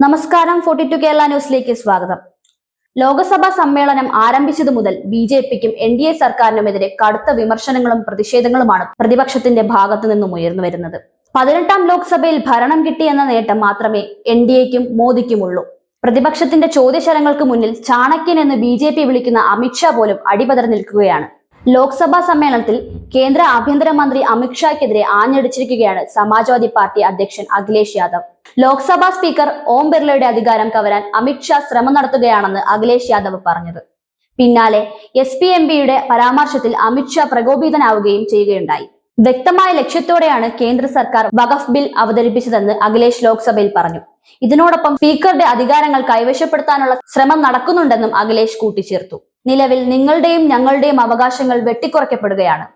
നമസ്കാരം forty to Kerala ന്യൂസിലേക്ക് സ്വാഗതം. ലോക്സഭാ സമ്മേളനം ആരംഭിച്ചതു മുതൽ ബി ജെ പിക്കും എൻ ഡി എ സർക്കാരിനുമെതിരെ കടുത്ത വിമർശനങ്ങളും പ്രതിഷേധങ്ങളുമാണ് പ്രതിപക്ഷത്തിന്റെ ഭാഗത്തു നിന്നും ഉയർന്നു വരുന്നത്. പതിനെട്ടാം ലോക്സഭയിൽ ഭരണം കിട്ടിയെന്ന നേട്ടം മാത്രമേ എൻ ഡി എക്കും മോദിക്കുമുള്ളൂ. പ്രതിപക്ഷത്തിന്റെ ചോദ്യശരങ്ങൾക്ക് മുന്നിൽ ചാണക്യൻ എന്ന് ബി ജെ പി വിളിക്കുന്ന അമിത്ഷാ പോലും അടിപതർ നിൽക്കുകയാണ്. ലോക്സഭാ സമ്മേളനത്തിൽ കേന്ദ്ര ആഭ്യന്തരമന്ത്രി അമിത്ഷായ്ക്കെതിരെ ആഞ്ഞടിച്ചിരിക്കുകയാണ് സമാജ്വാദി പാർട്ടി അധ്യക്ഷൻ അഖിലേഷ് യാദവ്. ലോക്സഭാ സ്പീക്കർ ഓം ബിർളയുടെ അധികാരം കവരാൻ അമിത്ഷാ ശ്രമം നടത്തുകയാണെന്ന് അഖിലേഷ് യാദവ് പറഞ്ഞത്. പിന്നാലെ എസ് പി എം പിയുടെ പരാമർശത്തിൽ അമിത്ഷാ പ്രകോപിതനാവുകയും ചെയ്യുകയുണ്ടായി. വ്യക്തമായ ലക്ഷ്യത്തോടെയാണ് കേന്ദ്ര സർക്കാർ വഖഫ് ബിൽ അവതരിപ്പിച്ചതെന്ന് അഖിലേഷ് ലോക്സഭയിൽ പറഞ്ഞു. ഇതിനോടൊപ്പം സ്പീക്കറുടെ അധികാരങ്ങൾ കൈവശപ്പെടുത്താനുള്ള ശ്രമം നടക്കുന്നുണ്ടെന്നും അഖിലേഷ് കൂട്ടിച്ചേർത്തു. നിലവിൽ നിങ്ങളുടെയും ഞങ്ങളുടെയും അവകാശങ്ങൾ വെട്ടിക്കുറയ്ക്കപ്പെടുകയാണ്.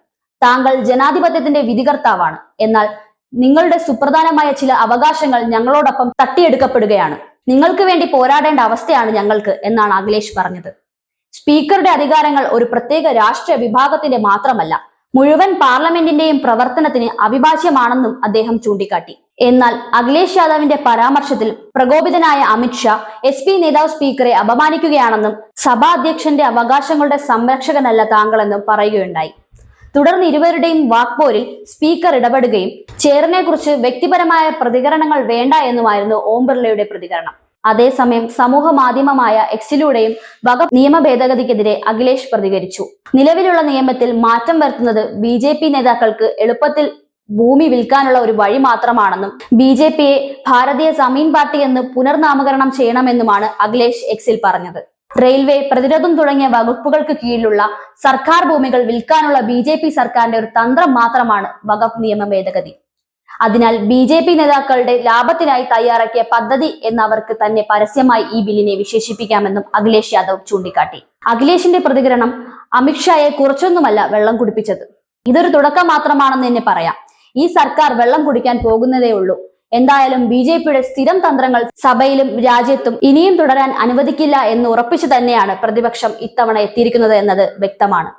താങ്കൾ ജനാധിപത്യത്തിന്റെ വിധികർത്താവാണ്. എന്നാൽ നിങ്ങളുടെ സുപ്രധാനമായ ചില അവകാശങ്ങൾ ഞങ്ങളോടൊപ്പം തട്ടിയെടുക്കപ്പെടുകയാണ്. നിങ്ങൾക്ക് വേണ്ടി പോരാടേണ്ട അവസ്ഥയാണ് ഞങ്ങൾക്ക് എന്നാണ് അഖിലേഷ് പറഞ്ഞത്. സ്പീക്കറുടെ അധികാരങ്ങൾ ഒരു പ്രത്യേക രാഷ്ട്രീയ വിഭാഗത്തിന്റെ മാത്രമല്ല മുഴുവൻ പാർലമെന്റിന്റെയും പ്രവർത്തനത്തിന് അവിഭാജ്യമാണെന്നും അദ്ദേഹം ചൂണ്ടിക്കാട്ടി. എന്നാൽ അഖിലേഷ് യാദവിന്റെ പരാമർശത്തിൽ പ്രകോപിതനായ അമിത്ഷാ എസ് പി നേതാവ് സ്പീക്കറെ അപമാനിക്കുകയാണെന്നും സഭാധ്യക്ഷന്റെ അവകാശങ്ങളുടെ സംരക്ഷകനല്ല താങ്കളെന്നും പറയുകയുണ്ടായി. തുടർന്ന് ഇരുവരുടെയും വാക്പോരിൽ സ്പീക്കർ ഇടപെടുകയും ചെയറിനെ കുറിച്ച് വ്യക്തിപരമായ പ്രതികരണങ്ങൾ വേണ്ട എന്നുമായിരുന്നു ഓം ബിർളയുടെ പ്രതികരണം. അതേസമയം സമൂഹ മാധ്യമമായ എക്സിലൂടെയും വക നിയമ ഭേദഗതിക്കെതിരെ അഖിലേഷ് പ്രതികരിച്ചു. നിലവിലുള്ള നിയമത്തിൽ മാറ്റം വരുത്തുന്നത് ബി ജെ പി നേതാക്കൾക്ക് എളുപ്പത്തിൽ ഭൂമി വിൽക്കാനുള്ള ഒരു വഴി മാത്രമാണെന്നും ബി ജെ പിയെ ഭാരതീയ സമീൻ പാർട്ടി എന്ന് പുനർനാമകരണം ചെയ്യണമെന്നുമാണ് അഖിലേഷ് എക്സിൽ പറഞ്ഞത്. റെയിൽവേ പ്രതിരോധം തുടങ്ങിയ വകുപ്പുകൾക്ക് കീഴിലുള്ള സർക്കാർ ഭൂമികൾ വിൽക്കാനുള്ള ബി സർക്കാരിന്റെ ഒരു തന്ത്രം മാത്രമാണ് വകുപ്പ് നിയമ ഭേദഗതി. അതിനാൽ ബി ജെ പി നേതാക്കളുടെ ലാഭത്തിനായി തയ്യാറാക്കിയ പദ്ധതി എന്നവർക്ക് തന്നെ പരസ്യമായി ഈ ബില്ലിനെ വിശേഷിപ്പിക്കാമെന്നും അഖിലേഷ് യാദവ് ചൂണ്ടിക്കാട്ടി. അഖിലേഷിന്റെ പ്രതികരണം അമിത്ഷായെ കുറച്ചൊന്നുമല്ല വെള്ളം കുടിപ്പിച്ചത്. ഇതൊരു തുടക്കം മാത്രമാണെന്ന് തന്നെ പറയാം. ഈ സർക്കാർ വെള്ളം കുടിക്കാൻ പോകുന്നതേ ഉള്ളൂ. എന്തായാലും ബി ജെ പിയുടെ സ്ഥിരം തന്ത്രങ്ങൾ സഭയിലും രാജ്യത്തും ഇനിയും തുടരാൻ അനുവദിക്കില്ല എന്ന് ഉറപ്പിച്ചു തന്നെയാണ് പ്രതിപക്ഷം ഇത്തവണ എത്തിയിരിക്കുന്നത് എന്നത് വ്യക്തമാണ്.